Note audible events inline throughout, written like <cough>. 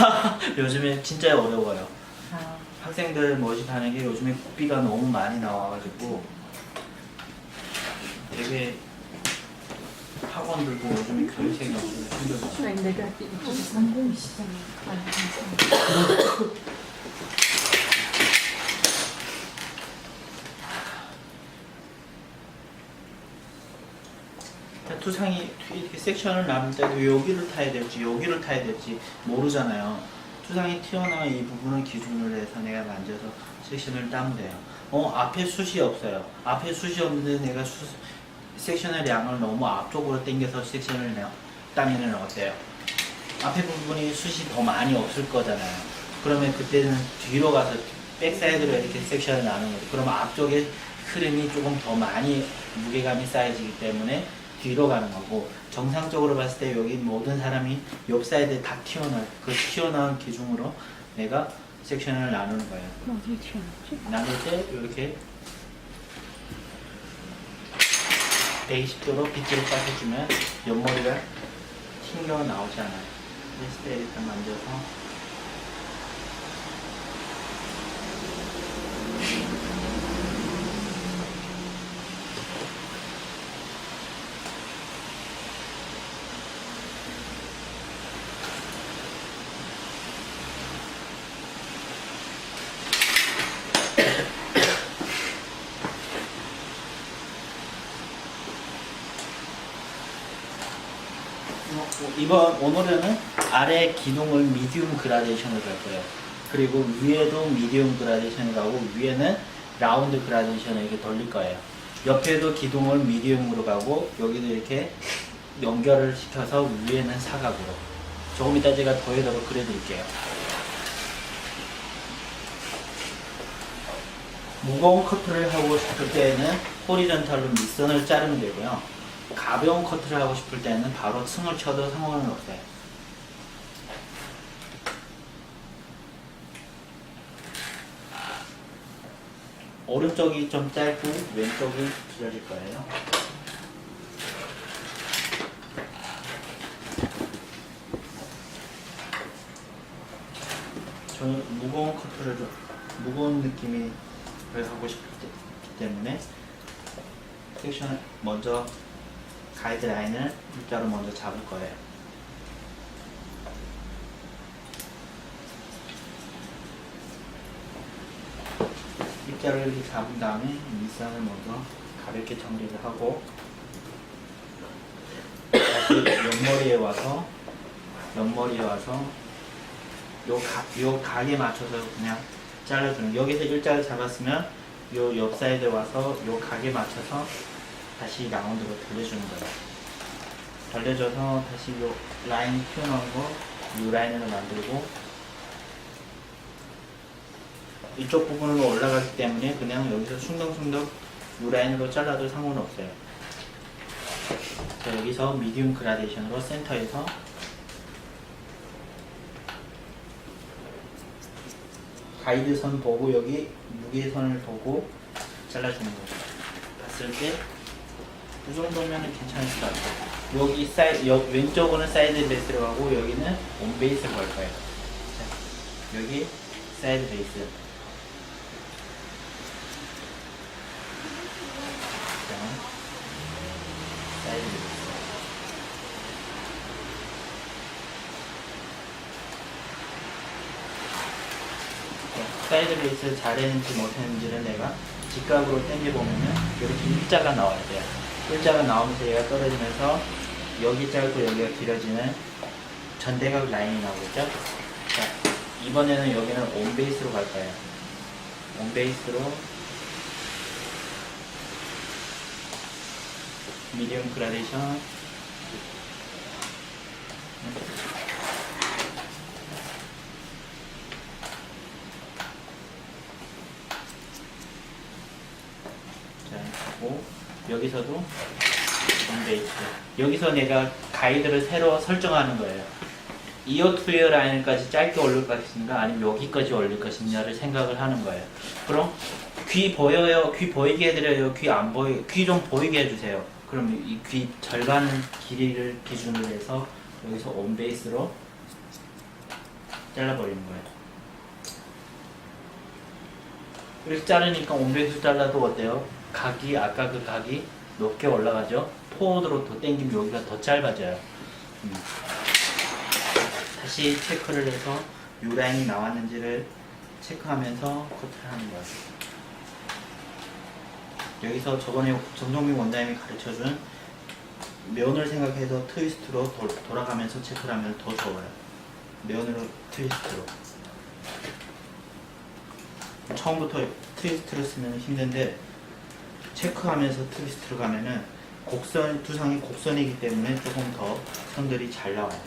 <laughs> 요즘에 진짜 어려워요. 아, 학생들 모집하는 게 요즘에 국비가 너무 많이 나와가지고 되게 학원들도 요즘에 교육생이. 아니, 내가 이쪽에 상공시장에 <laughs> 가는 항상 그러니까 투상이 이렇게 섹션을 나눌 때도 여기를 타야 될지 여기를 타야 될지 모르잖아요. 투상이 튀어나온 이 부분을 기준으로 해서 내가 만져서 섹션을 따면 돼요. 어 앞에 숱이 없어요. 앞에 숱이 없는데 내가 수, 섹션의 양을 너무 앞쪽으로 당겨서 섹션을 내- 따면은 어때요? 앞에 부분이 숱이 더 많이 없을 거잖아요. 그러면 그때는 뒤로 가서 백사이드로 이렇게 섹션을 나누는 거죠. 그러면 앞쪽에 흐름이 조금 더 많이 무게감이 쌓여지기 때문에 뒤로 가는 거고 정상적으로 봤을 때 여기 모든 사람이 옆 사이드에 다 튀어나올 그 튀어나온 기준으로 내가 섹션을 나누는 거예요. 어디? 나눌 때 이렇게 120도로 빗질을 딱 해주면 옆머리가 튕겨 나오지 않아요. 일단 만져서 어, 이번 오늘은 아래 기둥을 미디움 그라데이션으로 갈 거예요. 그리고 위에도 미디움 그라데이션을 가고 위에는 라운드 그라데이션을 이렇게 돌릴 거예요. 옆에도 기둥을 미디움으로 가고 여기도 이렇게 연결을 시켜서 위에는 사각으로. 조금 이따 제가 더해더로 그려드릴게요. 무거운 커트를 하고 싶을 때에는 호리전탈로 밑선을 자르면 되고요. 가벼운 커트를 하고 싶을 때는 바로 층을 쳐도 상관은 없어요. 오른쪽이 좀 짧고 왼쪽이 길어질 거예요. 저는 무거운 커트를 좀 무거운 느낌이 하고 싶기 때문에 섹션을 먼저 가이드라인을 일자로 먼저 잡을 거예요. 일자로 이렇게 잡은 다음에 밑선을 먼저 가볍게 정리를 하고 다시 옆머리에 와서 옆머리에 와서 요, 각, 요 각에 맞춰서 그냥 잘라주는 여기서 일자를 잡았으면 요 옆 사이드에 와서 요 각에 맞춰서 다시 라운드로 돌려주는 거예요. 돌려줘서 다시 요 라인 튀어나온 거, 요 라인으로 만들고 이쪽 부분으로 올라가기 때문에 그냥 여기서 숭덩숭덩 요 라인으로 잘라도 상관없어요. 자, 여기서 미디움 그라데이션으로 센터에서 가이드선 보고 여기 무게선을 보고 잘라주는 거죠. 봤을 때 이 정도면 괜찮을 것 같아요. 여기 사이, 여, 왼쪽은 사이드 베이스로 가고 여기는 온 베이스로 갈 거예요. 자, 여기 사이드 베이스. 자, 사이드 베이스. 자, 사이드 베이스 잘했는지 못했는지를 내가 직각으로 당겨보면은 이렇게 일자가 나와야 돼요. 일자가 나오면서 얘가 떨어지면서 여기 짧고 여기가 길어지는 전대각 라인이 나오겠죠? 자, 이번에는 여기는 온 베이스로 갈 거예요. 온 베이스로 미디움 그라데이션 자, 하고 여기서도 온 베이스 여기서 내가 가이드를 새로 설정하는 거예요. 이어 투이어 라인까지 짧게 올릴 것인가 아니면 여기까지 올릴 것이냐를 생각을 하는 거예요. 그럼 귀 보여요? 귀 보이게 해드려요? 귀 안 보이? 귀 좀 보이게 해주세요. 그럼 이 귀 절반 길이를 기준으로 해서 여기서 온 베이스로 잘라버리는 거예요. 이렇게 자르니까 온백수 잘라도 어때요? 각이 아까 그 각이 높게 올라가죠? 포워드로 더 당기면 여기가 더 짧아져요. 음. 다시 체크를 해서 요 라인이 나왔는지를 체크하면서 커트를 하는 거예요. 여기서 저번에 정정민 원장님이 가르쳐준 면을 생각해서 트위스트로 도, 돌아가면서 체크를 하면 더 좋아요. 면으로 트위스트로. 처음부터 트위스트를 쓰면 힘든데 체크하면서 트위스트를 가면은 곡선 두 상이 곡선이기 때문에 조금 더 선들이 잘 나와요.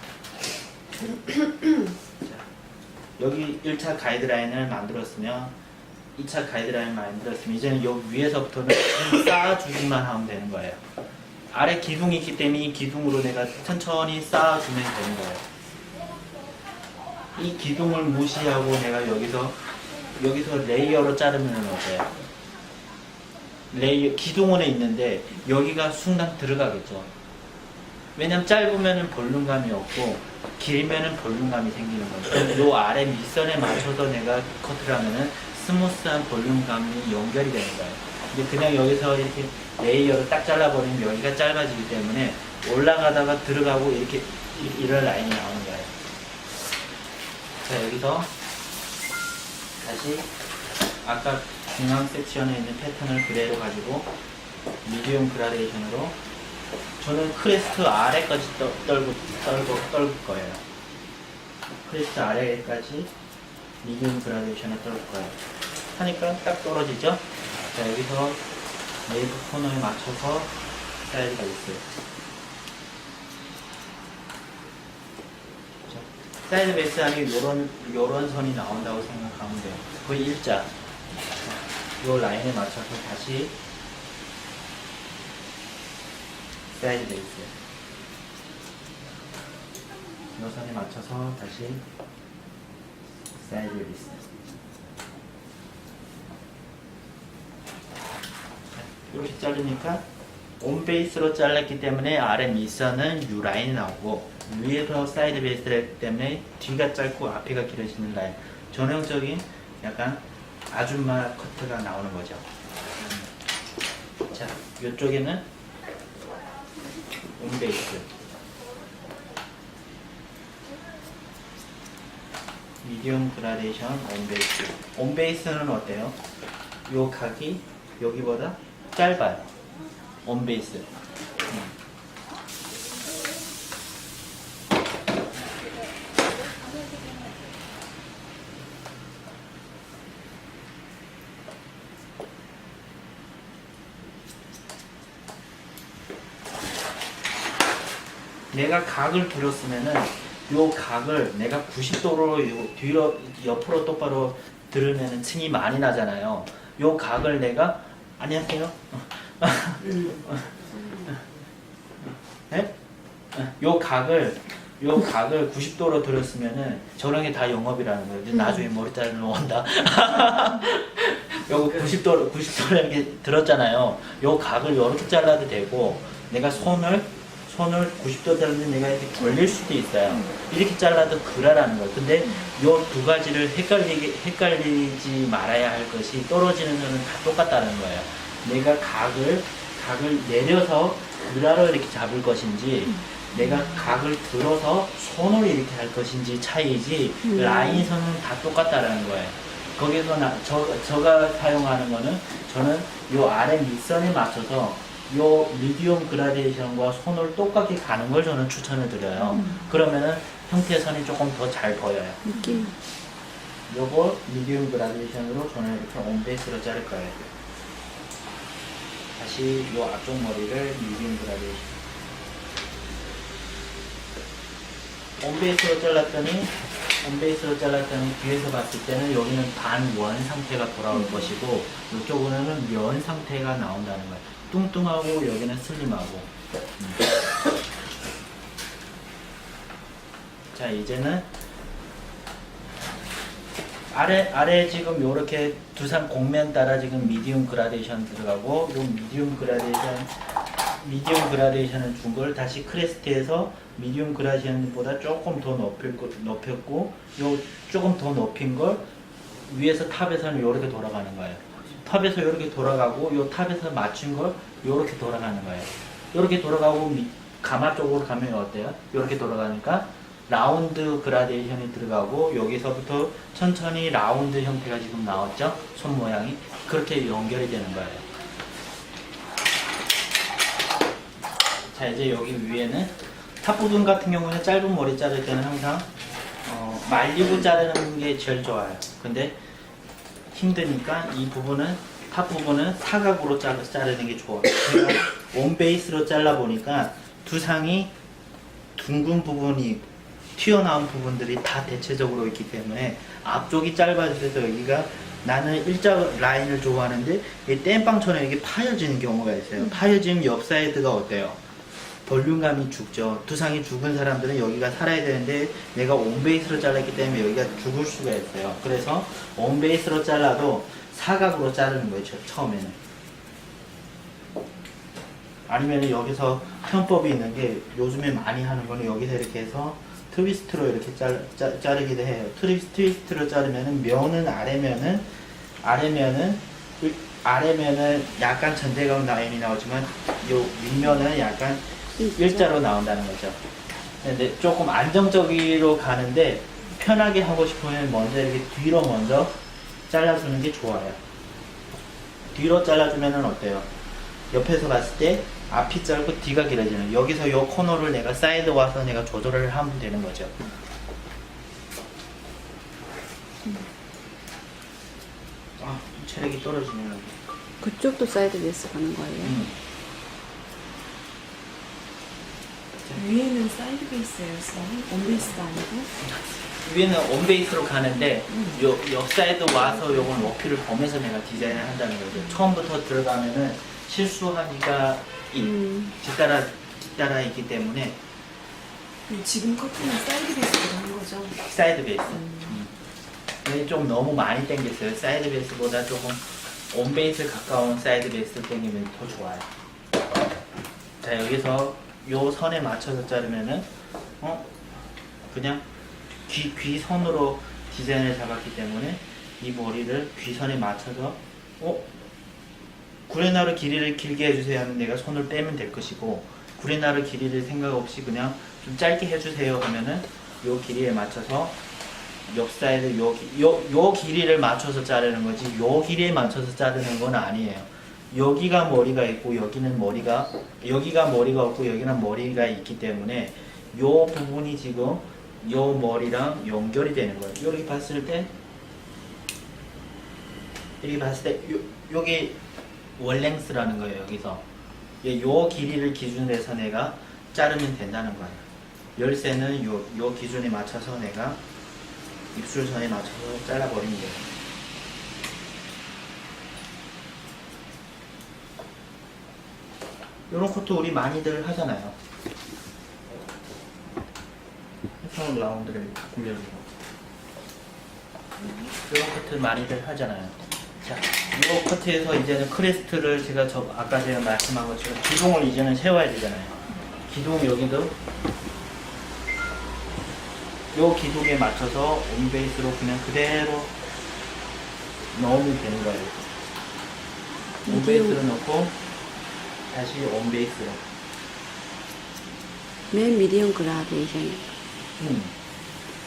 자, 여기 1차 가이드라인을 만들었으면 2차 가이드라인 만들었으면 이제는 여기 위에서부터는 쌓아주기만 하면 되는 거예요. 아래 기둥이 있기 때문에 이 기둥으로 내가 천천히 쌓아주면 되는 거예요. 이 기둥을 무시하고 내가 여기서 여기서 레이어로 자르면 어때요? 레이어 기둥원에 있는데 여기가 순간 들어가겠죠. 왜냐면 짧으면은 볼륨감이 없고 길면은 볼륨감이 생기는 거죠. 요 아래 밑선에 맞춰서 내가 커트를 하면은 스무스한 볼륨감이 연결이 되는 거예요. 근데 그냥 여기서 이렇게 레이어를 딱 잘라버리면 여기가 짧아지기 때문에 올라가다가 들어가고 이렇게 이- 이런 라인이 나오는 거예요. 자 여기서 다시 아까 중앙 섹션에 있는 패턴을 그대로 가지고 미디움 그라데이션으로 저는 크레스트 아래까지 떠, 떨고 떨고 떨굴 거예요. 크레스트 아래까지 미디움 그라데이션을 떨굴 거예요. 하니까 딱 떨어지죠? 자 여기서 네이프 코너에 맞춰서 사이즈가 있어요. 자, 사이드 베이스 안에 요런 요런 선이 나온다고 생각하면 돼요. 거의 일자. 요 라인에 맞춰서 다시 사이드 베이스. 요 선에 맞춰서 다시 사이드 베이스. 이렇게 자르니까 온 베이스로 잘랐기 때문에 아래 밑선은 U 라인이 나오고 위에서 사이드 베이스 때문에 뒤가 짧고 앞에가 길어지는 라인. 전형적인 약간 아줌마 커트가 나오는 거죠. 음. 자, 이쪽에는 온 베이스. 미디움 그라데이션 온 베이스. 온 베이스는 어때요? 요 각이 여기보다 짧아요. 온 베이스. 음. 내가 각을 들었으면은 요 각을 내가 90도로 요 뒤로 옆으로 똑바로 들으면은 층이 많이 나잖아요. 요 각을 내가 안녕하세요. 네? 요 각을 요 각을 90도로 들었으면은 저런 게 다 영업이라는 거예요. 근데 나중에 머리 자르러 온다. 요거 90도 90도로 이렇게 들었잖아요. 요 각을 이렇게 잘라도 되고 내가 손을 손을 90도 자르는데 내가 이렇게 걸릴 수도 있어요. 이렇게 잘라도 그라라는 거예요. 근데 요 두 가지를 헷갈리게 헷갈리지 말아야 할 것이 떨어지는 거는 다 똑같다는 거예요. 내가 각을 각을 내려서 그라로 이렇게 잡을 것인지 내가 각을 들어서 손으로 이렇게 할 것인지 차이지 음. 라인선은 다 똑같다라는 거예요. 거기서 나, 저, 저가 사용하는 거는 저는 요 아래 밑선에 맞춰서 요 미디움 그라데이션과 손을 똑같이 가는 걸 저는 추천을 드려요. 음. 그러면은 형태선이 조금 더 잘 보여요. 느낌. 요거 미디움 그라데이션으로 저는 이렇게 온베이스로 자를 거예요. 다시 요 앞쪽 머리를 미디움 그라데이션. 온베이스로 잘랐더니 온베이스로 잘랐더니 뒤에서 봤을 때는 여기는 반원 상태가 돌아올 것이고 이쪽으로는 면 상태가 나온다는 거예요. 뚱뚱하고 여기는 슬림하고. 음. 자 이제는 아래 아래 지금 요렇게 두상 곡면 따라 지금 미디움 그라데이션 들어가고 요 미디움 그라데이션 미디움 그라데이션을 준 걸 다시 크레스트에서 미디움 그라데이션보다 조금 더 높일 거, 높였고 요 조금 더 높인 걸 위에서 탑에서는 이렇게 돌아가는 거예요. 탑에서 이렇게 돌아가고 요 탑에서 맞춘 걸 이렇게 돌아가는 거예요. 이렇게 돌아가고 미- 가마 쪽으로 가면 어때요? 이렇게 돌아가니까 라운드 그라데이션이 들어가고 여기서부터 천천히 라운드 형태가 지금 나왔죠? 손 모양이 그렇게 연결이 되는 거예요. 자 이제 여기 위에는 탑 부분 같은 경우는 짧은 머리 자를 때는 항상 어, 말리고 자르는 게 제일 좋아요. 근데 힘드니까 이 부분은 탑 부분은 사각으로 자, 자르는 게 좋아요. 제가 원 베이스로 잘라 보니까 두상이 둥근 부분이 튀어나온 부분들이 다 대체적으로 있기 때문에 앞쪽이 짧아져서 여기가 나는 일자 라인을 좋아하는데 이 땜빵처럼 이게 파여지는 경우가 있어요. 파여지면 옆 사이드가 어때요? 볼륨감이 죽죠. 두상이 죽은 사람들은 여기가 살아야 되는데 내가 온베이스로 잘랐기 때문에 여기가 죽을 수가 있어요. 그래서 온베이스로 잘라도 사각으로 자르는 거죠. 처음에는. 아니면 여기서 편법이 있는 게 요즘에 많이 하는 거는 여기서 이렇게 해서 트위스트로 이렇게 잘, 자, 자르기도 해요. 트위스, 트위스트로 자르면은 면은 아래면은 아래면은 위- 아래면은 약간 전대각 라인이 나오지만 요 윗면은 약간 일자로 나온다는 거죠. 근데 조금 안정적으로 가는데 편하게 하고 싶으면 먼저 이렇게 뒤로 먼저 잘라주는 게 좋아요. 뒤로 잘라주면은 어때요? 옆에서 봤을 때 앞이 짧고 뒤가 길어지는 여기서 요 코너를 내가 사이드 와서 내가 조절을 하면 되는 거죠. 아, 체력이 떨어지네요. 그쪽도 사이드 베이스 가는 거예요. 음. 위에는 사이드 베이스예요, 선. 온 베이스가 아니고. 위에는 온베이스로 가는데 요 옆 사이드 와서 요건 높이를 보면서 내가 디자인을 한다는 거죠. 처음부터 들어가면은 실수하기가 이- 음. 뒤따라 뒤따라 있기 때문에 그리고 지금 커트는 사이드 베이스로 한 거죠. 사이드 베이스. 음. 이게 좀 너무 많이 당겼어요. 사이드 베이스보다 조금 온 베이스 가까운 사이드 베이스 당기면 더 좋아요. 자 여기서 요 선에 맞춰서 자르면은 어? 그냥 귀 귀선으로 디자인을 잡았기 때문에 이 머리를 귀선에 맞춰서 어? 구레나루 길이를 길게 해주세요 하면 내가 손을 빼면 될 것이고 구레나루 길이를 생각 없이 그냥 좀 짧게 해주세요 하면은 요 길이에 맞춰서 옆 사이드 요, 기- 요, 요 길이를 맞춰서 자르는 거지 요 길이에 맞춰서 자르는 건 아니에요 여기가 머리가 있고 여기는 머리가 여기가 머리가 없고 여기는 머리가 있기 때문에 요 부분이 지금 요 머리랑 연결이 되는 거예요. 이렇게 봤을 때 이렇게 봤을 때 요, 요게 월랭스라는 거예요 여기서. 예, 요 길이를 기준으로 해서 내가 자르면 된다는 거예요 열쇠는 요, 요 기준에 맞춰서 내가 입술선에 맞춰서 잘라버리면 돼요 요런 것도 우리 많이들 하잖아요 해성 라운드를 굴려주고 이런 커트 많이들 하잖아요 자, 이 커트에서 이제는 크레스트를 제가 저 아까 제가 말씀한 것처럼 기둥을 이제는 세워야 되잖아요. 기둥 여기도 요 기둥에 맞춰서 온베이스로 그냥 그대로 넣으면 되는 거예요. 온베이스로 넣고 다시 온베이스로. 맨 미디엄 그라데이션. 음,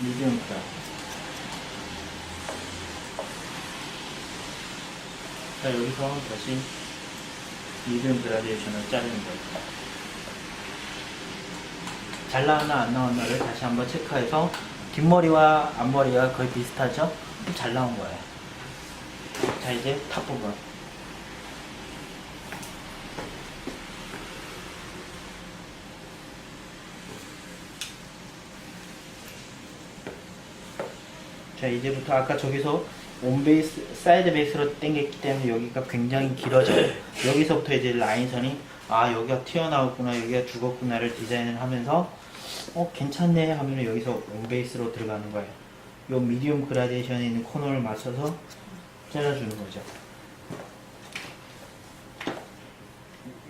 미디엄 크라. 자 여기서 다시 미디엄 그라데이션을 자르는 거예요. 잘 나왔나 안 나왔나를 다시 한번 체크해서 뒷머리와 앞머리가 거의 비슷하죠? 잘 나온 거예요. 자 이제 탑 부분. 자 이제부터 아까 저기서 온 베이스 사이드 베이스로 당겼기 때문에 여기가 굉장히 길어져요 <coughs> 여기서부터 이제 라인선이 아 여기가 튀어나왔구나 여기가 죽었구나를 디자인을 하면서 어 괜찮네 하면 여기서 온 베이스로 들어가는 거예요 요 미디움 그라데이션에 있는 코너를 맞춰서 잘라주는 거죠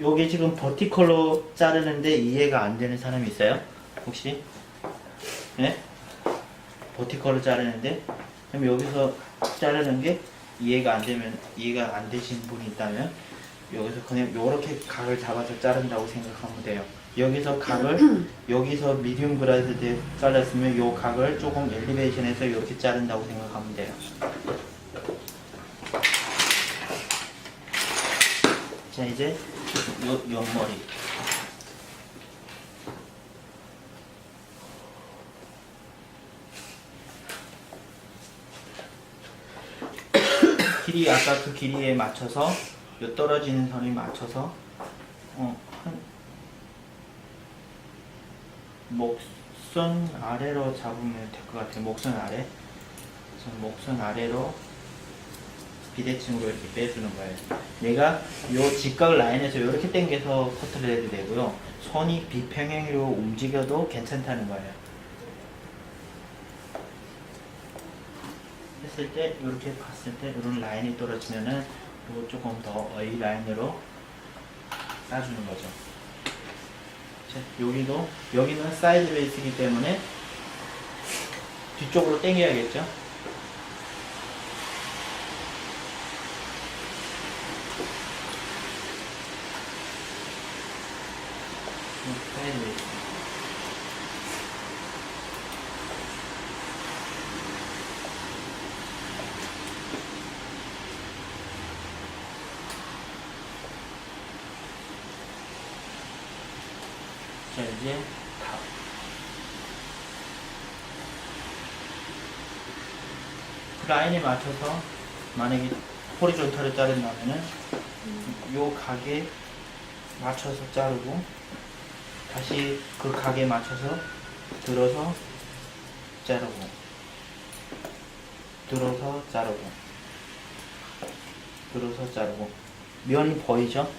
요게 지금 버티컬로 자르는데 이해가 안 되는 사람이 있어요? 혹시? 예? 버티컬로 자르는데 그럼 여기서 자르는 게 이해가 안 되면 이해가 안 되신 분이 있다면 여기서 그냥 요렇게 각을 잡아서 자른다고 생각하면 돼요. 여기서 각을 <clears throat> 여기서 미디움 그라드 때 잘랐으면 요 각을 조금 엘리베이션에서 이렇게 자른다고 생각하면 돼요. 자 이제 요 옆머리 길이 아까 그 길이에 맞춰서 요 떨어지는 선에 맞춰서 어, 한 목선 아래로 잡으면 될 것 같아요. 목선 아래. 그래서 목선 아래로 비대칭으로 이렇게 빼주는 거예요. 내가 요 직각 라인에서 이렇게 당겨서 커트를 해도 되고요. 손이 비평행으로 움직여도 괜찮다는 거예요. 했을 때 이렇게 봤을 때 이런 라인이 떨어지면은 요 조금 더 이 라인으로 따주는 거죠. 자, 여기도 여기는 사이드 베이스이기 때문에 뒤쪽으로 당겨야겠죠. 음, 사이드 베이스. 자 이제 다그 라인에 맞춰서 만약에 호리존탈을 자른다면은 요 각에 맞춰서 자르고 다시 그 각에 맞춰서 들어서 자르고 들어서 자르고 들어서 자르고 면이 보이죠?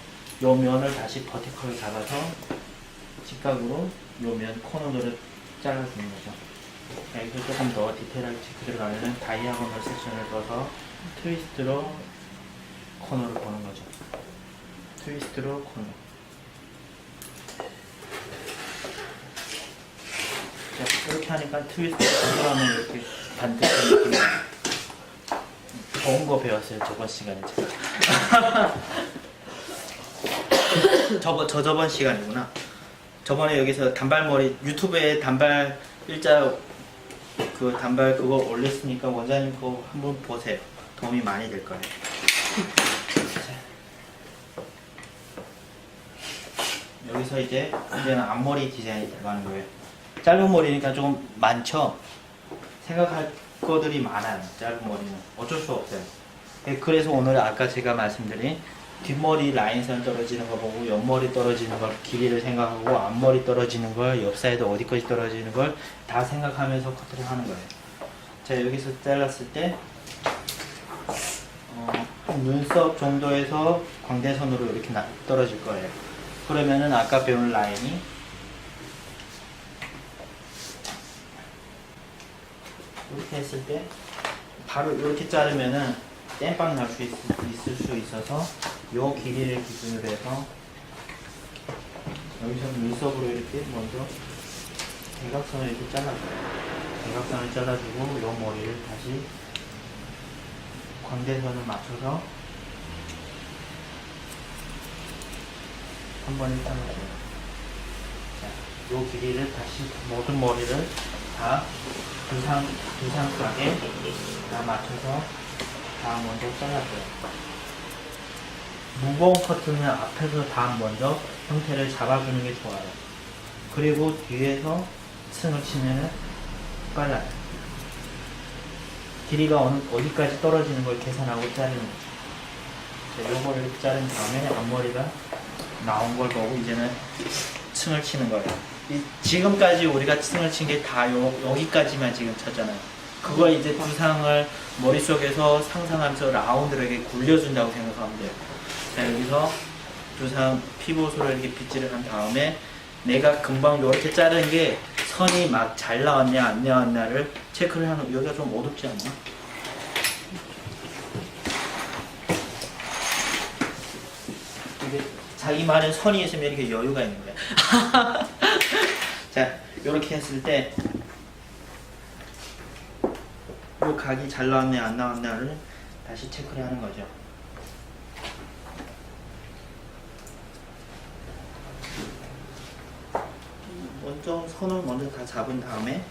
요 면을 다시 버티컬 잡아서 직각으로 요면 코너를 잘라주는 거죠. 자, 여기서 조금 더 디테일하게 짚고 들어가면은 다이아고널 섹션을 떠서 트위스트로 코너를 보는 거죠. 트위스트로 코너. 자, 이렇게 하니까 트위스트로 코너하면 이렇게 반듯한 느낌이 좋은 거 배웠어요, 저번 시간에 제가. <laughs> 저번, 저 저번 시간이구나. 저번에 여기서 단발머리 유튜브에 단발 일자 그 단발 그거 올렸으니까 원장님 그거 한번 보세요. 도움이 많이 될 거예요. 자. 여기서 이제 이제는 앞머리 디자인이 들어가는 거예요. 짧은 머리니까 조금 많죠. 생각할 것들이 많아요. 짧은 머리는 어쩔 수 없어요. 예, 그래서 오늘 아까 제가 말씀드린 뒷머리 라인선 떨어지는 거 보고 옆머리 떨어지는 걸 길이를 생각하고 앞머리 떨어지는 걸 옆사이드 어디까지 떨어지는 걸 다 생각하면서 커트를 하는 거예요. 자 여기서 잘랐을 때 어, 한 눈썹 정도에서 광대선으로 이렇게 나- 떨어질 거예요. 그러면은 아까 배운 라인이 이렇게 했을 때 바로 이렇게 자르면은 땜빵 날 수 있을 수 있어서 요 길이를 기준으로 해서 여기서 눈썹으로 이렇게 먼저 대각선을 이렇게 잘라줘요. 대각선을 잘라주고 요 머리를 다시 광대선을 맞춰서 한 번에 잘라줘요. 자, 요 길이를 다시 모든 머리를 다 두상, 두상각에 다 맞춰서 다 먼저 잘라줘요. 무거운 커트는 앞에서 다 먼저 형태를 잡아주는 게 좋아요. 그리고 뒤에서 층을 치면은 빨라요. 길이가 어느, 어디까지 떨어지는 걸 계산하고 자르는 거죠. 자, 요거를 자른 다음에 앞머리가 나온 걸 보고 이제는 층을 치는 거예요. 이- 지금까지 우리가 층을 친 게 다 여기까지만 지금 쳤잖아요. 그걸 이제 두상을 머릿속에서 상상하면서 라운드를 이렇게 굴려준다고 생각하면 돼요. 자, 여기서 두상 피보소를 이렇게 빗질을 한 다음에 내가 금방 이렇게 자른 게 선이 막 잘 나왔냐 안 나왔냐를 체크를 하는 여기가 좀 어둡지 않나? 이게 잘 자기 말에 선이 있으면 이렇게 여유가 있는 거야. <laughs> 자, 이렇게 했을 때, 요 각이 잘 나왔네, 안 나왔냐를 다시 체크를 하는 거죠. 먼저 선을 먼저 다 잡은 다음에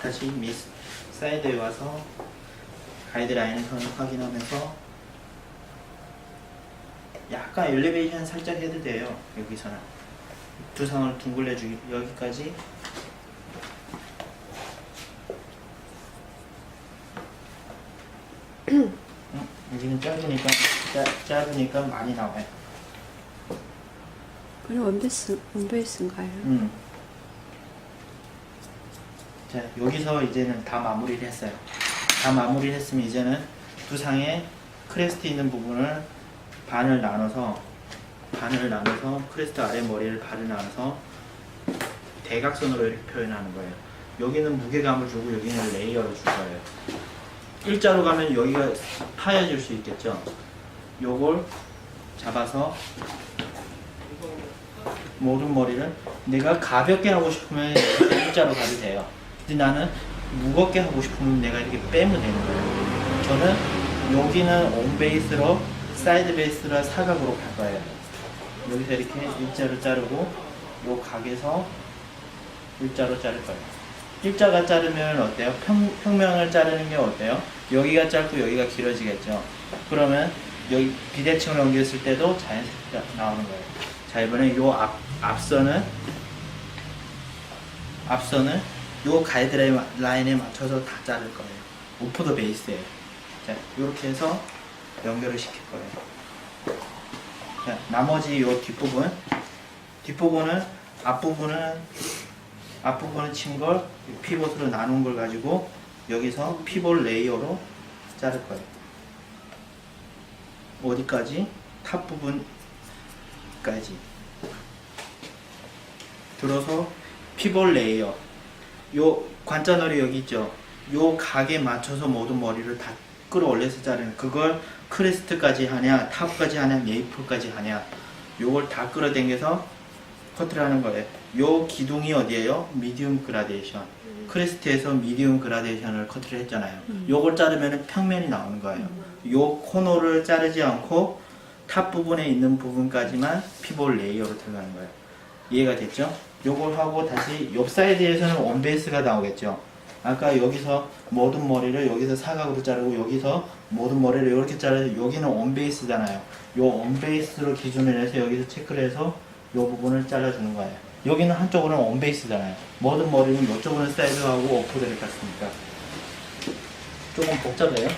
다시 미스 사이드에 와서 가이드라인을 선을 확인하면서 약간 엘리베이션 살짝 해도 돼요 여기서는 두 상을 둥글려 주기 여기까지 여기는 짧으니까 짧, 짧으니까 많이 나와요 그럼 원베이스, 원베이스인가요? 음. 자 여기서 이제는 다 마무리를 했어요. 다 마무리를 했으면 이제는 두 상에 크레스트 있는 부분을 반을 나눠서 반을 나눠서 크레스트 아래 머리를 반을 나눠서 대각선으로 이렇게 표현하는 거예요. 여기는 무게감을 주고 여기는 레이어를 줄 거예요. 일자로 가면 여기가 파여질 수 있겠죠. 요걸 잡아서 모든 머리를 내가 가볍게 하고 싶으면 일자로 가도 돼요. 근데 나는 무겁게 하고 싶으면 내가 이렇게 빼면 되는 거예요. 저는 여기는 온 베이스로 사이드 베이스로 사각으로 갈 거예요. 여기서 이렇게 일자로 자르고 요 각에서 일자로 자를 거예요. 일자가 자르면 어때요? 평, 평면을 자르는 게 어때요? 여기가 짧고 여기가 길어지겠죠. 그러면 여기 비대칭을 옮겼을 때도 자연스럽게 나오는 거예요. 자 이번에 요 앞, 앞선은 앞선을 요 가이드라인에 맞춰서 다 자를 거예요. 오프더 베이스에 자 이렇게 해서 연결을 시킬 거예요. 자 나머지 요 뒷부분 뒷부분은 앞부분은 앞부분은 친걸 피봇으로 나눈 걸 가지고 여기서 피봇 레이어로 자를 거예요. 어디까지? 탑 부분까지. 들어서 피볼 레이어. 요 관자놀이 여기 있죠. 요 각에 맞춰서 모든 머리를 다 끌어올려서 자르는 그걸 크레스트까지 하냐, 탑까지 하냐, 메이플까지 하냐. 요걸 다 끌어당겨서 커트를 하는 거예요. 요 기둥이 어디예요? 미디움 그라데이션. 크레스트에서 미디움 그라데이션을 커트를 했잖아요. 요걸 자르면 평면이 나오는 거예요. 요 코너를 자르지 않고 탑 부분에 있는 부분까지만 피볼 레이어로 들어가는 거예요. 이해가 됐죠? 요걸 하고 다시 옆 사이드에서는 원베이스가 나오겠죠. 아까 여기서 모든 머리를 여기서 사각으로 자르고 여기서 모든 머리를 이렇게 자르고 여기는 원베이스잖아요. 요 원베이스로 기준을 해서 여기서 체크를 해서 요 부분을 잘라주는 거예요. 여기는 한쪽으로는 원베이스잖아요. 모든 머리는 이쪽으로는 사이드하고 오프드를 갔으니까 조금 복잡해요.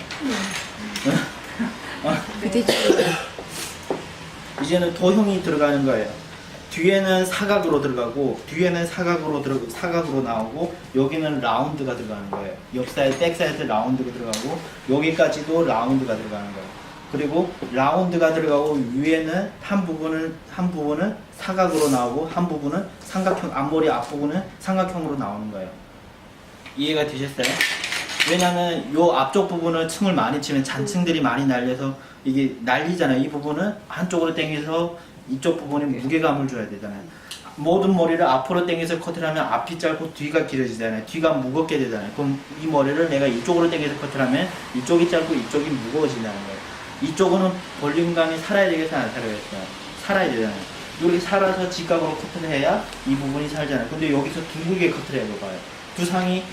부대찌개. 이제는 도형이 들어가는 거예요. 뒤에는 사각으로 들어가고 뒤에는 사각으로 들어 사각으로 나오고 여기는 라운드가 들어가는 거예요. 옆 사이드, 백 사이드 라운드가 들어가고 여기까지도 라운드가 들어가는 거예요. 그리고 라운드가 들어가고 위에는 한 부분은 한 부분은 사각으로 나오고 한 부분은 삼각형 앞머리 앞부분은 삼각형으로 나오는 거예요. 이해가 되셨어요? 왜냐면 요 앞쪽 부분은 층을 많이 치면 잔층들이 많이 날려서 이게 날리잖아요. 이 부분은 한쪽으로 당겨서 이쪽 부분에 무게감을 줘야 되잖아요. 모든 머리를 앞으로 당겨서 커트를 하면 앞이 짧고 뒤가 길어지잖아요. 뒤가 무겁게 되잖아요. 그럼 이 머리를 내가 이쪽으로 당겨서 커트를 하면 이쪽이 짧고 이쪽이 무거워진다는 거예요. 이쪽은 볼륨감이 살아야 되겠어요? 안 살아야겠어요? 살아야 되잖아요. 이렇게 살아서 직각으로 커트를 해야 이 부분이 살잖아요. 근데 여기서 둥글게 커트를 해봐요. 두 상이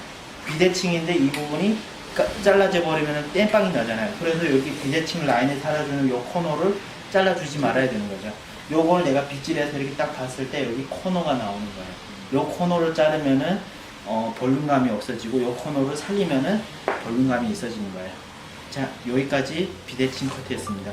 비대칭인데 이 부분이 까- 잘라져 버리면 땜빵이 나잖아요. 그래서 여기 비대칭 라인에 살아주는 요 코너를 잘라주지 말아야 되는 거죠. 요걸 내가 빗질해서 이렇게 딱 봤을 때 여기 코너가 나오는 거예요. 요 코너를 자르면은 어, 볼륨감이 없어지고 요 코너를 살리면은 볼륨감이 있어지는 거예요. 자, 여기까지 비대칭 커트였습니다.